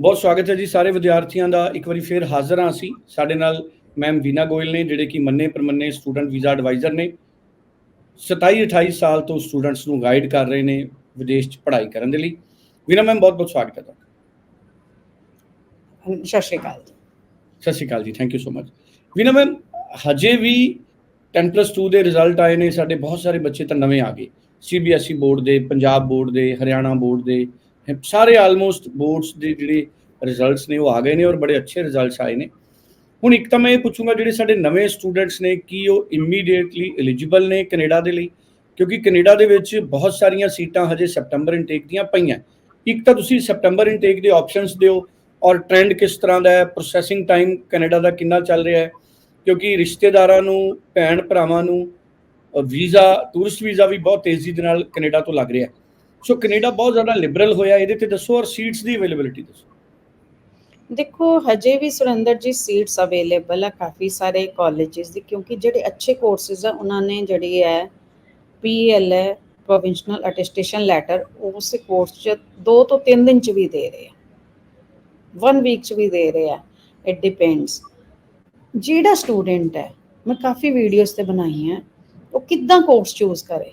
ਬਹੁਤ ਸਵਾਗਤ ਹੈ ਜੀ ਸਾਰੇ ਵਿਦਿਆਰਥੀਆਂ ਦਾ। ਇੱਕ ਵਾਰੀ ਫੇਰ ਹਾਜ਼ਰ ਹਾਂ ਅਸੀਂ। ਸਾਡੇ ਨਾਲ ਮੈਮ ਵੀਨਾ ਗੋਇਲ ਨੇ ਜਿਹੜੇ ਕਿ ਮੰਨੇ ਪ੍ਰਮੰਨੇ ਸਟੂਡੈਂਟ ਵੀਜ਼ਾ ਐਡਵਾਈਜ਼ਰ ਨੇ। 27 28 ਸਾਲ ਤੋਂ ਸਟੂਡੈਂਟਸ ਨੂੰ ਗਾਈਡ ਕਰ ਰਹੇ ਨੇ ਵਿਦੇਸ਼ 'ਚ ਪੜ੍ਹਾਈ ਕਰਨ ਦੇ ਲਈ। ਵੀਨਾ ਮੈਮ ਬਹੁਤ ਬਹੁਤ ਸਵਾਗਤ ਹੈ ਤੁਹਾਡਾ। ਸਤਿ ਸ਼੍ਰੀ ਅਕਾਲ ਜੀ। ਸਤਿ ਸ਼੍ਰੀ ਅਕਾਲ ਜੀ thank you so much Veena ma'am ਹਜੇ ਵੀ 10+2 ਦੇ ਰਿਜ਼ਲਟ ਆਏ ਨੇ। ਸਾਡੇ ਬਹੁਤ ਸਾਰੇ ਬੱਚੇ ਤਾਂ ਨਵੇਂ ਆ ਗਏ। ਸੀਬੀਐਸਈ ਬੋਰਡ ਦੇ ਪੰਜਾਬ ਬੋਰਡ ਦੇ ਹਰਿਆਣਾ ਬੋਰਡ ਦੇ ਸਾਰੇ ਆਲਮੋਸਟ ਬੋਰਡਸ ਦੇ ਜਿਹੜੇ ਰਿਜ਼ਲਟਸ ਨੇ ਉਹ ਆ ਗਏ ਨੇ ਔਰ ਬੜੇ ਅੱਛੇ ਰਿਜ਼ਲਟਸ ਆਏ ਨੇ। ਹੁਣ ਇੱਕ ਤਾਂ ਮੈਂ ਇਹ ਪੁੱਛੂੰਗਾ ਜਿਹੜੇ ਸਾਡੇ ਨਵੇਂ ਸਟੂਡੈਂਟਸ ਨੇ ਕੀ ਉਹ ਇਮੀਡੀਏਟਲੀ ਐਲੀਜੀਬਲ ਨੇ ਕੈਨੇਡਾ ਦੇ ਲਈ? ਕਿਉਂਕਿ ਕੈਨੇਡਾ ਦੇ ਵਿੱਚ ਬਹੁਤ ਸਾਰੀਆਂ ਸੀਟਾਂ ਹਜੇ ਸੈਪਟੈਂਬਰ ਇਨਟੇਕ ਦੀਆਂ ਪਈਆਂ। ਇੱਕ ਤਾਂ ਤੁਸੀਂ ਸੈਪਟੈਂਬਰ ਇਨਟੇਕ ਦੇ ਆਪਸ਼ਨਸ ਦਿਓ ਔਰ ਟ੍ਰੈਂਡ ਕਿਸ ਤਰ੍ਹਾਂ ਦਾ ਹੈ ਪ੍ਰੋਸੈਸਿੰਗ ਟਾਈਮ ਕੈਨੇਡਾ ਦਾ ਕਿੰਨਾ ਚੱਲ ਰਿਹਾ ਹੈ? ਕਿਉਂਕਿ ਰਿਸ਼ਤੇਦਾਰਾਂ ਨੂੰ, ਭੈਣ ਭਰਾਵਾਂ ਨੂੰ ਵੀਜ਼ਾ ਟੂਰਿਸਟ ਵੀਜ਼ਾ ਵੀ ਬਹੁਤ ਤੇਜ਼ੀ ਦੇ ਨਾਲ ਕੈਨੇਡਾ ਤੋਂ ਲੱਗ ਰਿਹਾ ਹੈ। ਸੋ ਕੈਨੇਡਾ ਬਹੁਤ ਜ਼ਿਆਦਾ ਲਿਬਰਲ ਹੋਇਆ, ਇਹਦੇ ਤੇ ਦੱਸੋ ਔਰ ਸੀਟਸ ਦੀ ਅਵੇਲੇਬਿਲਿਟੀ ਦੱਸੋ। ਦੇਖੋ, ਹਜੇ ਵੀ ਸੁਰਿੰਦਰ ਜੀ ਸੀਟਸ ਅਵੇਲੇਬਲ ਆ ਕਾਫੀ ਸਾਰੇ ਕਾਲਜਸ ਦੀ, ਕਿਉਂਕਿ ਜਿਹੜੇ ਅੱਛੇ ਕੋਰਸਿਸ ਆ, ਉਹਨਾਂ ਨੇ ਜਿਹੜੀ ਹੈ ਪੀਐਲ ਹੈ ਪ੍ਰੋਵਿੰਸ਼ਨਲ ਅਟੈਸਟੇਸ਼ਨ ਲੈਟਰ ਉਸ ਕੋਰਸ ਚ 2 ਤੋਂ 3 ਦਿਨ ਚ ਵੀ ਦੇ ਰਹੇ ਆ। 1 ਵੀਕ ਚ ਵੀ ਦੇ ਰਹੇ ਆ। ਇਟ ਡਿਪੈਂਡਸ ਜਿਹੜਾ ਸਟੂਡੈਂਟ ਹੈ, ਮੈਂ ਕਾਫੀ ਵੀਡੀਓਜ਼ ਤੇ ਬਣਾਈ ਹੈ ਉਹ ਕਿੱਦਾਂ ਕੋਰਸ ਚੂਜ਼ ਕਰੇ?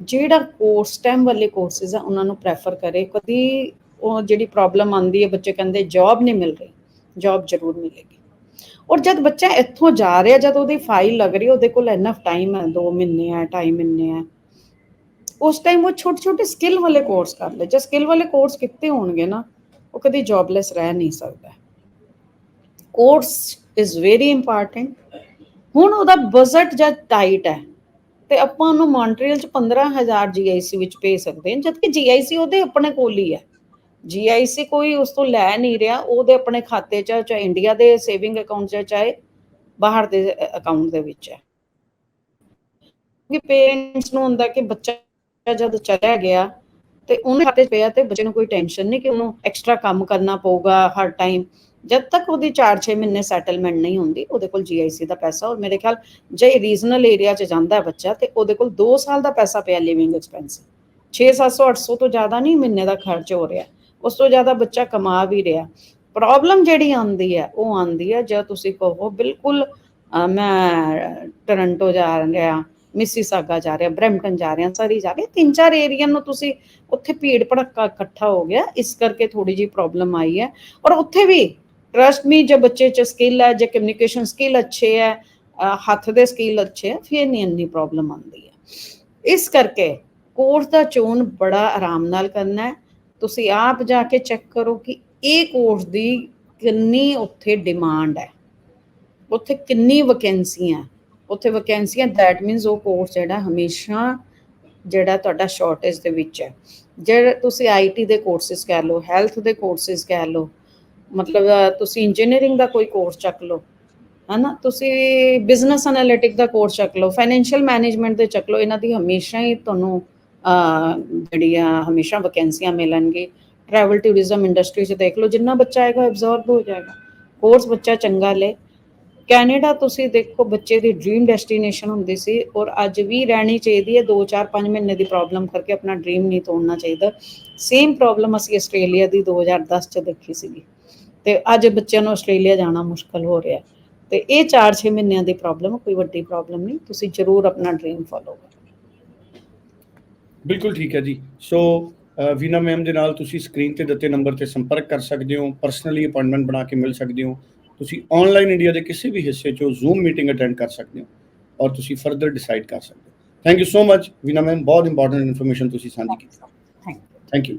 ਜਿਹੜਾ ਕੋਰਸ ਟਾਈਮ ਵਾਲੇ ਕੋਰਸਿਸ ਆ, ਉਹਨਾਂ ਨੂੰ ਪ੍ਰੈਫਰ ਕਰੇ। ਕਦੀ ਉਹ ਜਿਹੜੀ ਪ੍ਰੋਬਲਮ ਆਂਦੀ ਹੈ ਬੱਚੇ ਕਹਿੰਦੇ ਜੌਬ ਨਹੀਂ ਮਿਲ ਰਹੀ ਜੌਬ ਜ਼ਰੂਰ ਮਿਲੇਗੀ। ਔਰ ਜਦ ਬੱਚਾ ਇੱਥੋਂ ਜਾ ਰਿਹਾ, ਜਦ ਉਹਦੀ ਫਾਈਲ ਲੱਗ ਰਹੀ ਉਹਦੇ ਕੋਲ ਇਨਫ ਟਾਈਮ ਹੈ 2 ਮਹੀਨੇ ਹੈ 2.5 ਮਹੀਨੇ ਹੈ ਉਸ ਟਾਈਮ ਉਹ ਛੋਟੇ ਛੋਟੇ ਸਕਿੱਲ ਵਾਲੇ ਕੋਰਸ ਕਰ ਲੈ ਜੇ ਸਕਿੱਲ ਵਾਲੇ ਕੋਰਸ ਕਿਤੇ ਹੋਣਗੇ ਨਾ, ਉਹ ਕਦੀ ਜੌਬਲੈਸ ਰਹਿ ਨਹੀਂ ਸਕਦਾ। ਕੋਰਸ ਇਜ਼ ਵੈਰੀ ਇੰਪੋਰਟੈਂਟ ਹੁਣ ਉਹਦਾ ਬਜਟ ਜਦ ਟਾਈਟ ਹੈ। ਤੇ ਆਪਾਂ ਉਹਨੂੰ ਮੌਂਟਰੀਅਲ ਚ 15000 ਜੀਆਈਸੀ ਵਿੱਚ ਭੇਜ ਸਕਦੇ ਹਾਂ, ਜਦਕਿ ਜੀਆਈਸੀ ਉਹਦੇ ਆਪਣੇ ਕੋਲ ਹੀ ਹੈ। ਜੀਆਈਸੀ ਕੋਈ ਉਸ ਤੋਂ ਲੈ ਨਹੀਂ ਰਿਹਾ, ਉਹਦੇ ਆਪਣੇ ਖਾਤੇ 'ਚ ਚਾਹੇ ਇੰਡੀਆ ਦੇ ਸੇਵਿੰਗ ਅਕਾਊਂਟ 'ਚ ਚਾਹੇ ਬਾਹਰ ਦੇ ਅਕਾਊਂਟ ਦੇ ਵਿੱਚ ਹੈ। ਕਿ ਪੇਰੈਂਟਸ ਨੂੰ ਹੁੰਦਾ ਕਿ ਬੱਚਾ ਜਦ ਚਲਿਆ ਗਿਆ ਤੇ ਉਹਨੇ ਖਾਤੇ ਪਿਆ ਤੇ ਬੱਚੇ ਨੂੰ ਕੋਈ ਟੈਨਸ਼ਨ ਨਹੀਂ ਕਿ ਉਹਨੂੰ ਐਕਸਟਰਾ ਕੰਮ ਕਰਨਾ ਪਊਗਾ ਹਰ ਟਾਈਮ ਜਦ ਤੱਕ ਉਹਦੀ 4-6 ਮਹੀਨੇ ਸੈਟਲਮੈਂਟ ਨਹੀਂ ਹੁੰਦੀ ਉਹਦੇ ਕੋਲ ਜੀਆਈਸੀ ਦਾ ਪੈਸਾ ਔਰ ਮੇਰੇ ਖਿਆਲ ਜੇ ਰੀਜਨਲ ਏਰੀਆ 'ਚ ਜਾਂਦਾ ਹੈ ਬੱਚਾ ਤੇ ਉਹਦੇ ਕੋਲ 2 ਸਾਲ ਦਾ ਪੈਸਾ ਪਿਆ ਲਿਵਿੰਗ ਐਕਸਪੈਂਸ 6-700 800 ਤੋਂ ਜ਼ਿਆਦਾ ਨਹੀਂ ਮਹੀਨੇ ਦਾ ਖਰਚ ਹੋ ਰਿਹਾ। ਉਸ ਤੋਂ ਜ਼ਿਆਦਾ ਬੱਚਾ ਕਮਾ ਵੀ ਰਿਹਾ। ਪ੍ਰੋਬਲਮ ਜਿਹੜੀ ਆਉਂਦੀ ਹੈ ਉਹ ਆਉਂਦੀ ਹੈ ਜਦ ਤੁਸੀਂ ਕਹੋ ਬਿਲਕੁਲ ਮੈਂ ਟੋਰਾਂਟੋ ਜਾ ਰਿਹਾ ਮਿਸੀਸਾਗਾ ਜਾ ਰਿਹਾ ਬ੍ਰੈਂਪਟਨ ਜਾ ਰਿਹਾ, ਸਰੀ ਜਾ ਰਹੇ। ਤਿੰਨ ਚਾਰ ਏਰੀਆ ਨੂੰ ਤੁਸੀਂ ਉੱਥੇ ਭੀੜ ਭੜੱਕਾ ਇਕੱਠਾ ਹੋ ਗਿਆ, ਇਸ ਕਰਕੇ ਥੋੜੀ ਜੀ ਪ੍ਰੋਬਲਮ ਆਈ ਹੈ। ਔਰ ਉੱਥੇ ਵੀ ਟਰਸਟ ਮੀ ਜੇ ਬੱਚੇ ਚ ਸਕਿੱਲ ਹੈ, ਜੇ ਕਮਿਊਨੀਕੇਸ਼ਨ ਸਕਿੱਲ ਅੱਛੇ ਹੈ ਹੱਥ ਦੇ ਸਕਿੱਲ ਅੱਛੇ ਹੈ, ਫਿਰ ਨਹੀਂ ਇੰਨੀ ਪ੍ਰੋਬਲਮ ਆਉਂਦੀ ਹੈ। ਇਸ ਕਰਕੇ ਕੋਰਸ ਦਾ ਚੋਣ ਬੜਾ ਆਰਾਮ ਨਾਲ ਕਰਨਾ ਹੈ। ਤੁਸੀਂ ਆਪ ਜਾ ਕੇ ਚੈੱਕ ਕਰੋ ਕਿ ਇਹ ਕੋਰਸ ਦੀ ਕਿੰਨੀ ਉੱਥੇ ਡਿਮਾਂਡ ਹੈ। ਉੱਥੇ ਕਿੰਨੀ ਵੈਕੈਂਸੀਆਂ ਉੱਥੇ ਵੈਕੈਂਸੀਆਂ ਦੈਟ ਮੀਨਸ ਉਹ ਕੋਰਸ ਜਿਹੜਾ ਹਮੇਸ਼ਾ ਜਿਹੜਾ ਤੁਹਾਡਾ ਸ਼ਾਰਟੇਜ ਦੇ ਵਿੱਚ ਹੈ। ਜਿਹੜਾ ਤੁਸੀਂ ਆਈਟੀ ਦੇ ਕੋਰਸਿਸ ਕਹਿ ਲਓ ਹੈਲਥ ਦੇ ਕੋਰਸਿਸ ਕਹਿ ਲਓ, ਮਤਲਬ ਤੁਸੀਂ ਇੰਜੀਨੀਅਰਿੰਗ ਦਾ ਕੋਈ ਕੋਰਸ ਚੱਕ ਲਓ, ਹਨਾ? ਤੁਸੀਂ ਬਿਜ਼ਨਸ ਐਨਾਲਿਟਿਕ ਦਾ ਕੋਰਸ ਚੱਕ ਲਓ ਫਾਈਨੈਂਸ਼ੀਅਲ ਮੈਨੇਜਮੈਂਟ ਦੇ ਚੱਕ ਲਓ, ਇਹਨਾਂ ਦੀ ਹਮੇਸ਼ਾ ਹੀ ਤੁਹਾਨੂੰ ਜਿਹੜੀਆਂ ਹਮੇਸ਼ਾ ਵੈਕੈਂਸੀਆਂ ਮਿਲਣਗੇ। ਟਰੈਵਲ ਟੂਰਿਜ਼ਮ ਇੰਡਸਟਰੀ 'ਚ ਦੇਖ ਲਓ, ਜਿੰਨਾ ਬੱਚਾ ਆਏਗਾ ਐਬਜ਼ੌਰਬ ਹੋ ਜਾਏਗਾ। ਕੋਰਸ ਬੱਚਾ ਚੰਗਾ ਲੇ। ਕੈਨੇਡਾ ਤੁਸੀਂ ਦੇਖੋ, ਬੱਚੇ ਦੀ ਡ੍ਰੀਮ ਡੈਸਟੀਨੇਸ਼ਨ ਹੁੰਦੀ ਸੀ ਔਰ ਅੱਜ ਵੀ ਰਹਿਣੀ ਚਾਹੀਦੀ ਹੈ 2 4 5 ਮਹੀਨੇ ਦੀ ਪ੍ਰੋਬਲਮ ਕਰਕੇ ਆਪਣਾ ਡ੍ਰੀਮ ਨਹੀਂ ਤੋੜਨਾ ਚਾਹੀਦਾ। ਸੇਮ ਪ੍ਰੋਬਲਮ ਅਸੀਂ ਆਸਟ੍ਰੇਲੀਆ ਦੀ 2010 ਚ ਦੇਖੀ ਸੀਗੀ। ਤੇ ਅੱਜ ਬੱਚਿਆਂ ਨੂੰ ਆਸਟ੍ਰੇਲੀਆ ਜਾਣਾ ਮੁਸ਼ਕਲ ਹੋ ਰਿਹਾ। ਤੇ ਇਹ 4-6 ਮਹੀਨਿਆਂ ਦੀ ਪ੍ਰੋਬਲਮ ਕੋਈ ਵੱਡੀ ਪ੍ਰੋਬਲਮ ਨਹੀਂ, ਤੁਸੀਂ ਜ਼ਰੂਰ ਆਪਣਾ ਡ੍ਰੀਮ ਫੋਲੋ ਕਰੋ। ਬਿਲਕੁਲ ਠੀਕ ਹੈ ਜੀ। ਸੋ ਵੀਨਾ ਮੈਮ ਦੇ ਨਾਲ ਤੁਸੀਂ ਸਕਰੀਨ ਤੇ ਦਿੱਤੇ ਨੰਬਰ ਤੇ ਸੰਪਰਕ ਕਰ ਸਕਦੇ ਹੋ ਪਰਸਨਲੀ ਅਪਾਇੰਟਮੈਂਟ ਬਣਾ ਕੇ ਮਿਲ ਸਕਦੇ ਹੋ। ਤੁਸੀਂ ਆਨਲਾਈਨ ਇੰਡੀਆ ਦੇ ਕਿਸੇ ਵੀ ਹਿੱਸੇ 'ਚੋਂ ਜ਼ੂਮ ਮੀਟਿੰਗ ਅਟੈਂਡ ਕਰ ਸਕਦੇ ਹੋ ਔਰ ਤੁਸੀਂ ਫਰਦਰ ਡਿਸਾਈਡ ਕਰ ਸਕਦੇ ਹੋ। Thank you so much Veena ma'am ਬਹੁਤ ਇੰਪੋਰਟੈਂਟ ਇਨਫੋਰਮੇਸ਼ਨ ਤੁਸੀਂ ਸਾਂਝੀ ਕੀਤੀ। Thank you thank you